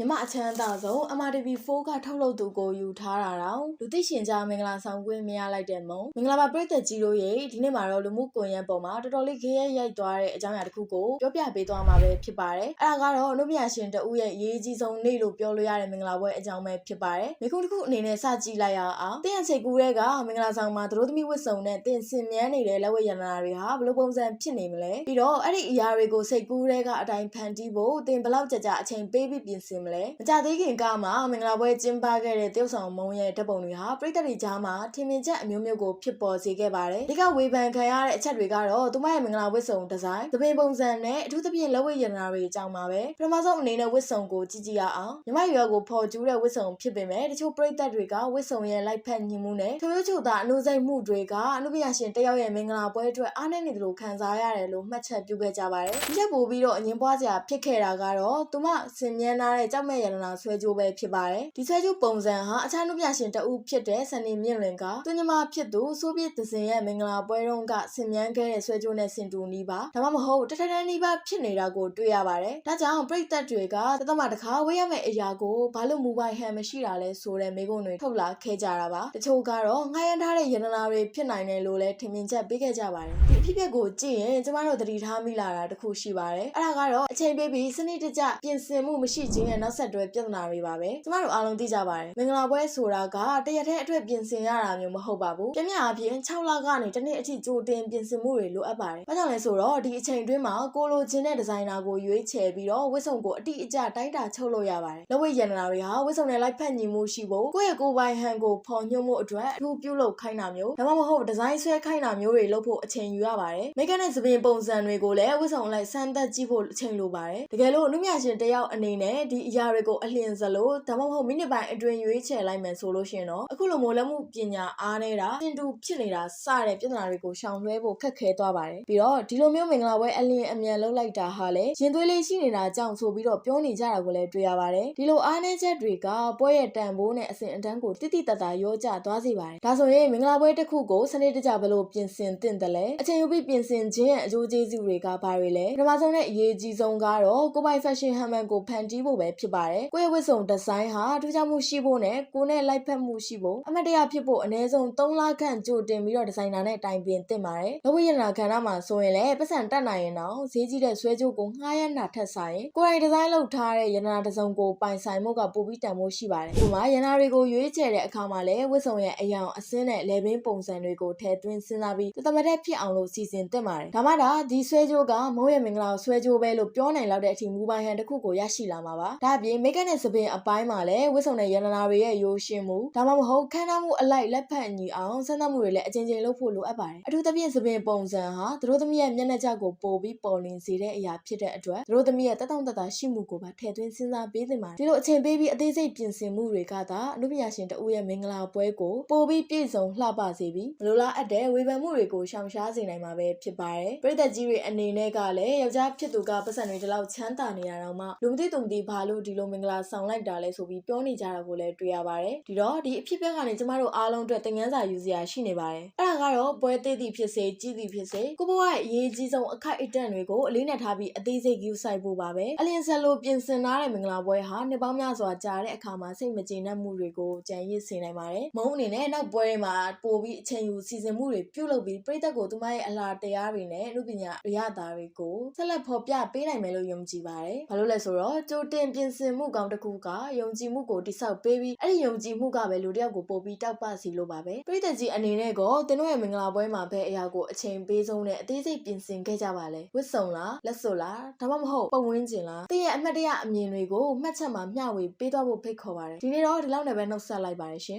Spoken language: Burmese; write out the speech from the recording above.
မြမအချမ်းသာဆုံး MRTV4 ကထုတ်လုပ်သူကိုယူထားတာတော့လူသိရှင်ကြားမင်္ဂလာဆောင်ခွင့်မရလိုက်တဲ့မုံမင်္ဂလာပါပရိသတ်ကြီးတို့ရေဒီနေ့မှာတော့လူမှုကွန်ရက်ပေါ်မှာတော်တော်လေးခေရဲ့ရိုက်သွားတဲ့အကြောင်းအရာတစ်ခုကိုပြောပြပေးသွားမှာပဲဖြစ်ပါတယ်အဲ့ဒါကတော့လူမယာရှင်တဦးရဲ့အရေးကြီးဆုံးနေ့လို့ပြောလို့ရတဲ့မင်္ဂလာပွဲအကြောင်းပဲဖြစ်ပါတယ်မိခုတစ်ခုအနေနဲ့စကြည့်လိုက်ရအောင်တင်းရချိတ်ကူးတဲ့ကမင်္ဂလာဆောင်မှာသူတို့သမီးဝတ်စုံနဲ့တင်စင်မြန်းနေတဲ့လက်ဝဲရတနာတွေဟာဘယ်လိုပုံစံဖြစ်နေမလဲပြီးတော့အဲ့ဒီအရာတွေကိုစိတ်ကူးတဲ့ကအတိုင်းဖန်တီးဖို့တင်ဘယ်လောက်ကြာကြာအချိန်ပေးပြီးပြင်ဆင်မလဲမကြသေးခင်ကမှမင်္ဂလာပွဲကျင်းပခဲ့တဲ့တရုတ်ဆောင်မုံရဲ့ဓာတ်ပုံတွေဟာပြည်သက်တွေကြားမှာထင်မြင်ချက်အမျိုးမျိုးကိုဖြစ်ပေါ်စေခဲ့ပါတယ်ဒီကဝေဖန်ခံရတဲ့အချက်တွေကတော့သူမရဲ့မင်္ဂလာဝတ်စုံဒီဇိုင်းသပင်ပုံစံနဲ့အထူးသဖြင့်လက်ဝဲရတနာတွေအကြောင်းပါပဲပထမဆုံးအနေနဲ့ဝတ်စုံကိုကြည့်ကြည့်ရအောင်ညီမရွယ်ကိုဖော်ကျူးတဲ့ဝတ်စုံဖြစ်ပေမဲ့တချို့ပြည်သက်တွေကဝတ်စုံရဲ့လိုက်ဖက်ညီမှုနဲ့ထိုရိုးချိုသာအနုစိတ်မှုတွေကအနုပညာရှင်တယောက်ရဲ့မင်္ဂလာပွဲအတွက်အားနည်းနေတယ်လို့ခံစားရတယ်လို့မှတ်ချက်ပြုခဲ့ကြပါတယ်ဒီချက်ပို့ပြီးတော့အငင်းပွားစရာဖြစ်ခဲ့တာကတော့သူမစင်မြန်းထားတဲ့ကြောက်မဲ့ရတနာဆွဲကြိုးပဲဖြစ်ပါတယ်ဒီဆွဲကြိုးပုံစံဟာအခြားနုပညာရှင်တဦးဖြစ်တဲ့ဆန်နေမြင့်လွင်ကသူညီမဖြစ်သူဆိုဗီယက်သဇင်ရဲ့မင်္ဂလာပွဲတုန်းကဆင်မြန်းခဲ့တဲ့ဆွဲကြိုးနဲ့ဆင်တူနီးပါဒါမှမဟုတ်တထထနီးပါဖြစ်နေတာကိုတွေ့ရပါတယ်ဒါကြောင့်ပြည်သက်တွေကတသမတခါဝေးရမယ့်အရာကိုဘာလို့မူပိုင်ဟန်မရှိတာလဲဆိုတဲ့မိကုံတွေထုတ်လာခဲ့ကြတာပါတချို့ကတော့ငှားရမ်းထားတဲ့ရတနာတွေဖြစ်နိုင်တယ်လို့လည်းထင်မြင်ချက်ပေးခဲ့ကြပါတယ်ဒီအဖြစ်အပျက်ကိုကြည့်ရင်ကျမတို့သတိထားမိလာတာတစ်ခုရှိပါတယ်အဲ့ဒါကတော့အချိန်ပေးပြီးစနစ်တကျပြင်ဆင်မှုမရှိခြင်းရဲ့နောက်ဆက်တွဲပြဿနာတွေပါပဲကျမတို့အားလုံးသိကြပါတယ်မင်္ဂလာပွဲဆိုတာကတရက်တည်းအတွက်ပြင်ဆင်ရတာမျိုးမဟုတ်ပါဘူးပြင်းပြအပြင်6လကနေတစ်နှစ်အထိကြိုတင်ပြင်ဆင်မှုတွေလိုအပ်ပါတယ်ဘာကြောင့်လဲဆိုတော့ဒီအချိန်တွင်းမှာကိုလိုချင်တဲ့ဒီဇိုင်နာကိုရွေးချယ်ပြီးတော့ဝတ်စုံကိုအတိအကျတိုင်းတာချုပ်လို့ရပါတယ်လက်ဝဲရတနာတွေဟာဝတ်စုံနဲ့လိုက်ဖက်ညီမှုရှိဖို့ကိုယ့်ရဲ့ကိုယ်ပိုင်ဟန်ကိုဖော်ညွှန်းမှုအတွက်အထူးပြုလုပ်ခိုင်းတာမျိုးဒါမှမဟုတ်ဒီဇိုင်းဆွဲခိုင်းတာမျိုးတွေလုပ်ဖို့အချိန်ယူရပါတယ်မိကနဲ့သပင်ပုံစံတွေကိုလည်းဝတ်စုံလိုက်စမ်းသပ်ကြည့်ဖို့အချိန်လိုပါတယ်တကယ်လို့အနုမြရှင်တယောက်အနေနဲ့ဒီအရာတွေကိုအလျင်စလို့ဒါမှမဟုတ်မိနစ်ပိုင်းအတွင်းရွေးချယ်လိုက်မယ်ဆိုလို့ရှိရင်တော့အခုလိုမျိုးလက်မှုပညာအားနေတာတင်တူဖြစ်နေတာစတဲ့ပြဿနာတွေကိုရှောင်လွှဲဖို့ခက်ခဲသွားပါတယ်ပြီးတော့ဒီလိုမျိုးမင်္ဂလာပွဲအလျင်အမြန်လုပ်လိုက်တာဟာလည်းရင်သွေးလေးရှိနေတာကြောင့်ဆိုပြီးတော့ပြောနေကြတာကိုလည်းတွေ့ရပါတယ်ဒီလိုအားနည်းချက်တွေကပွဲရဲ့တန်ဖိုးနဲ့အစဉ်အတန်းကိုတိတိတတ်တာရောကြသွားစေပါတယ်ဒါဆိုရင်မင်္ဂလာပွဲတစ်ခုကိုစနစ်တကျဘယ်လိုပြင်ဆင်သင့်တယ်လဲအချိန်ယူပြီးပြင်ဆင်ခြင်းရဲ့အကျိုးကျေးဇူးတွေကဘာတွေလဲပထမဆုံးနဲ့အရေးကြီးဆုံးကတော့ကိုပိုင် fashion ဟန်မန်ကိုဖန်တီးဖို့ပဲဖြစ်ပါတယ်ကိုယ့်ရဲ့ဝတ်စုံဒီဇိုင်းဟာထူးခြားမှုရှိဖို့နဲ့ကိုယ်နဲ့လိုက်ဖက်မှုရှိဖို့အမတ်တရဖြစ်ဖို့အနည်းဆုံး3လခန့်ကြိုတင်ပြီးတော့ဒီဇိုင်နာနဲ့တိုင်ပင်သင့်ပါတယ်လောဝိယနာခန္ဓာမှာဆိုရင်လည်းပတ်စံတက်နိုင်ရင်တော့ဈေးကြီးတဲ့ဆွဲကြိုးကိုငှားရမ်းတာထက်ဆိုင်ကိုယ်တိုင်ဒီဇိုင်းလုပ်ထားတဲ့ရတနာတစ်စုံကိုပိုင်ဆိုင်မှုကပိုပြီးတန်ဖိုးရှိပါတယ်။ဒီမှာရတနာတွေကိုရွေးချယ်တဲ့အခါမှာလည်းဝတ်စုံရဲ့အယောင်အစင်းနဲ့လေဘင်းပုံစံတွေကိုထည့်သွင်းစဉ်းစားပြီးတသမတ်တဲ့ဖြစ်အောင်လို့စီစဉ်သင့်ပါတယ်။ဒါမှဒါဒီဆွဲကြိုးကမိုးရဲ့မင်္ဂလာကိုဆွဲကြိုးပဲလို့ပြောနိုင်လောက်တဲ့အထိမူပိုင်ဟန်တစ်ခုကိုရရှိလာမှာပါ။ဒါအပြင်မိတ်ကနဲ့စပင်အပိုင်းမှာလည်းဝတ်စုံတဲ့ရတနာတွေရဲ့ရိုးရှင်းမှုဒါမှမဟုတ်ခန်းနာမှုအလိုက်လက်ဖက်ညီအောင်စမ်းသပ်မှုတွေလည်းအချင်းချင်းလုပ်ဖို့လိုအပ်ပါတယ်။အထူးသဖြင့်စပင်ပုံစံဟာသူတို့သမီးရဲ့မျက်နှာကြောက်ကိုပိုပြီးပေါ်လင်းစေတဲ့အရာဖြစ်တဲ့အတွက်သူတို့သမီးရဲ့တက်တောင့်တက်တာရှိမှုကိုပါထည့်သွင်းစဉ်းစားပေးသင့်ပါတယ်။ဒီလိုအချိန်ပေးပြီးအသေးစိတ်ပြင်ဆင်မှုတွေကသာအမှုပညာရှင်တဦးရဲ့မင်္ဂလာပွဲကိုပိုပြီးပြည့်စုံလှပစေပြီးမလိုလားအပ်တဲ့ဝေဖန်မှုတွေကိုရှောင်ရှားစေနိုင်မှာပဲဖြစ်ပါတယ်။ပြည်သက်ကြီးတွေအနေနဲ့ကလည်းယောက်ျားဖြစ်သူကပတ်စံတွေဒီလောက်ချမ်းသာနေတာတော့မှလူမသိသူမသိဘာလို့ဒီလိုမင်္ဂလာဆောင်လိုက်တာလဲဆိုပြီးပြောနေကြတာကိုလည်းတွေ့ရပါတယ်။ဒီတော့ဒီအဖြစ်အပျက်ကနေကျမတို့အားလုံးအတွက်သင်ခန်းစာယူစရာရှိနေပါတယ်။အဲ့ဒါကတော့ပွဲသေးသည်ဖြစ်စေကြီးသည်ဖြစ်စေကိုဘဝရဲ့အရေးကြီးဆုံးအခက်အတန့်တွေကိုအလေးနဲ့ထားပြီးအသေးစိတ်ယူဆိုင်ဖို့ပါပဲ။အလင်းဆက်လို့ပြင်ဆင်ထားတဲ့မင်္ဂလာပွဲဟာနှစ်ပေါင်းများစွာကြာတဲ့အခါမှာစိတ်မကျေနပ်မှုတွေကိုကြံရစ်စေနိုင်ပါတယ်။မုံအနေနဲ့နောက်ပွဲတွေမှာပိုပြီးအချိန်ယူစီစဉ်မှုတွေပြုလုပ်ပြီးပြည်သက်ကိုသူမရဲ့အလားတရားတွေနဲ့အမှုပညာရတာတွေကိုဆက်လက်ဖော်ပြပေးနိုင်မယ်လို့ယုံကြည်ပါတယ်။ဘာလို့လဲဆိုတော့ကြိုတင်ပြင်ဆင်မှုကောင်းတစ်ခုကယုံကြည်မှုကိုတိဆောက်ပေးပြီးအဲ့ဒီယုံကြည်မှုကပဲလူတစ်ယောက်ကိုပို့ပြီးတောက်ပစီလို့ပါပဲ။ပြည်သက်ကြီးအနေနဲ့ကတင်းတို့ရဲ့မင်္ဂလာပွဲမှာဘယ်အရာကိုအချိန်ပေးဆုံးနဲ့အသေးစိတ်ပြင်ဆင်ခဲ့ကြပါလဲ။ဝတ်စုံလားလက်စွပ်လားဒါမှမဟုတ်ပုံဝန်းကျင်လား။တည့်ရဲ့အမှတ်တရအမြင်တွေကိုမှတ်ချက်မှာမျှဝေပေးသွားဖို့ဖိတ်ခေါ်ပါတယ်။ဒီနေ့တော့ဒီလောက်နဲ့ပဲနှုတ်ဆက်လိုက်ပါတယ်ရှင်။